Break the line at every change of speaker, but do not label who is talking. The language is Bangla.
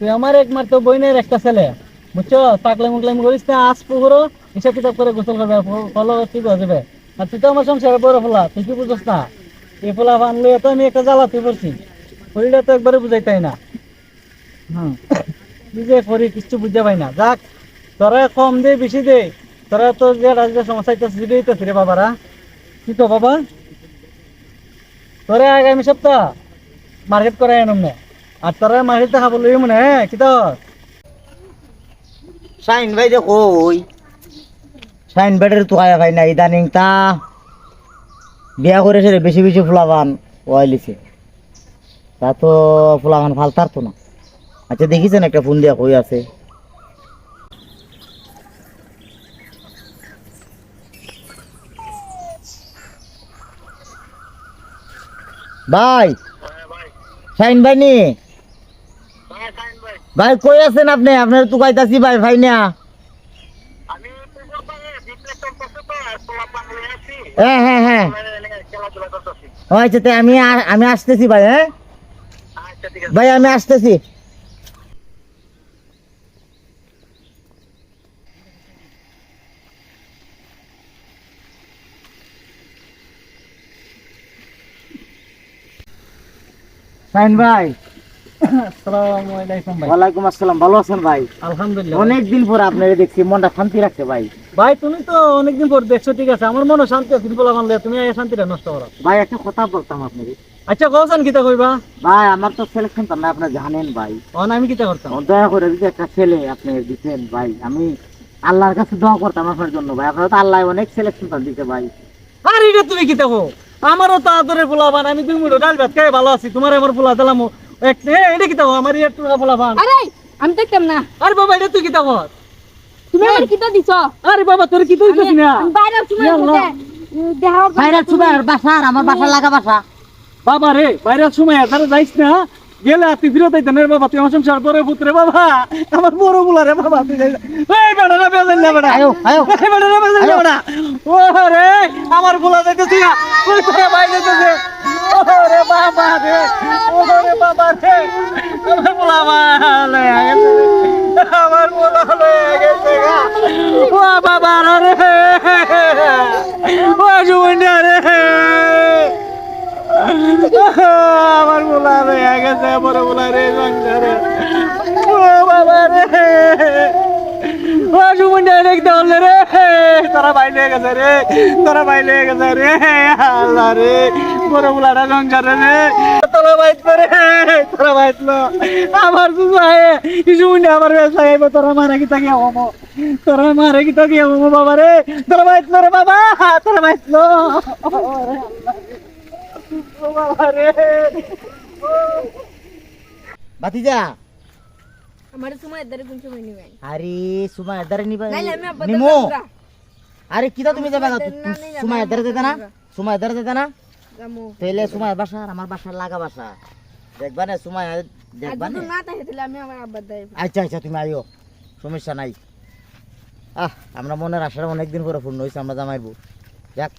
তুই আমার একমাত্র বইনের একটা ছেলে, বুঝছ? পাকলে মুকলামি করিস না, আজ পুকুরো হিসাব কিতাব করে গোসল করবে ফলো ঠিক হয়ে যাবে? আর তুই তো আমার সংসারে বড় ফোলা, তুই কি বুঝছ না? এই ফোলা বানলে তো আমি একটা জ্বালাতে পড়ছি। শরীরটা তো একবারে বুঝাইতাই না। হুম। নিজে করি কিছু বুঝতে পাই না। যাক, তোরা কম দে, বেশি দে। তোরা তো যে রাজ্যের সমস্যা তো রে বাবারা। কি তো বাবা? তোরা আগামী সপ্তাহ মার্কেট করে এনম না। আর তোরা মার্কেট খাব লই মনে হ্যাঁ কি তো
শাইন ভাই যে কই? শাইন ভাইয়ের তো আয়া ভাই না ইদানিং তা বিয়া করেছে রে বেশি বেশি ফুলাবান ওয়াইলিছে তা তো ফুলাবান ভালো তারতো না। আচ্ছা দেখিছেন একটা ফোন দিয়া কই আছে? ভাই শাইন ভাই নি? ভাই কই আছেন আপনি? আপনার তো কইতাছি ভাই ভাই না। হ্যাঁ হ্যাঁ হ্যাঁ। আচ্ছা তাই আমি আমি আসতেছি ভাই হ্যাঁ? ভাই আমি আসতেছি।
আলাইকুম ভাই।
ওয়ালাইকুম আসসালাম ভালো আছেন ভাই?
আলহামদুলিল্লাহ।
অনেক দিন পর আপনাকে দেখছি মনটা শান্তি রাখছে ভাই।
ভাই তুমি তো অনেকদিন পর দেখছ ঠিক আছে? আমার মনে শান্তি আছে বলা মানলে তুমি এই শান্তিটা নষ্ট করো।
ভাই একটা কথা বলতাম আপনাকে।
আচ্ছা কওছেন কিতা কইবা?
ভাই আমার তো সিলেকশন তো না আপনি জানেন ভাই।
অন আমি কিতা করতাম?
দয়া করে যদি একটা ছেলে আপনি দিতেন ভাই আমি আল্লাহর কাছে দোয়া করতাম আপনার জন্য ভাই। আপনার তো আল্লাহ অনেক সিলেকশন দিতে ভাই।
আর এটা তুমি কিতা কো আমারও তো আদরের পোলাবান আমি দুই মুঠো ডাল ভাত খাই ভালো আছি তোমার আমার পোলা দিলাম আমার একটু পোলাবান
আরে আমি দেখতাম না।
আরে বাবা এটা তুই কিতা কর
তুমি আমার কিতা দিছ?
আরে বাবা তোর কি তুই
আমি
না।
আমি বাইরে সময়
আল্লাহ।
দেখা
ভাইরাল সুবাই বাসা আর আমার বাসা লাগা বাসা।
বাবা রে বাইরের সময় তারা যাইস না। গেলে তুই ফিরত আইতেন রে বাবা তুই আমার সংসার পরে পুত্রে বাবা। আমার বড় বুলা রে বাবা তুই যাইস না। এই বেটা রে বেজেন না বেটা।
আয়ো আয়ো।
এই বেটা রে বেজেন না বেটা। ও রে আমার বুলা যাইতেছি না। ওই করে বাইরে যাইতেছে। ও রে বাবা রে ও রে রে আমার আমার লয়ে গেছে বাবা রে। ও রে। আমার রয়ে গেছে, বড় বলা রে সংসারে বাবা রে। ও সুমন্ডা দেখতে হলে রে। তোরা বাইলে গেছে রে, তোরা বাইলে গেছে রে। আল্লাহ রে, বড় বলাটা সংসারে রে। তোরা বাইত করে তোরা বাইতলো আমার সুসায় সুমন্ডা আমার ব্যবসা আইব তোরা মারা কি তাকে হব? তোরা মারা কি তাকে হব বাবা রে? তোরা বাইতলো রে বাবা তোরা বাইতলো ও বাবা রে।
বাতিজা
আমার সময় ধরে কোন সময় নিবে?
আরে সুমা এদারে নিবা।
নাইলে আমি আব্বা
নিমো। আরে কিটা তুমি যাবে? না
না, না, না,
সুমা
না,
এদারে দিতে না?
না।
এদারে দিতে না?
জামু
তাইলে সুমা বাসা আর আমার বাসার লাগা বাসা। দেখবা না সময় দেখবা না।
না তাই তাহলে আমি আমার আব্বা দাই
আচ্ছা আচ্ছা তুমি আইও সমস্যা নাই। আহ আমরা মনের আশাটা অনেকদিন পরে ফোন হয়েছে আমরা জামাইবো যাক।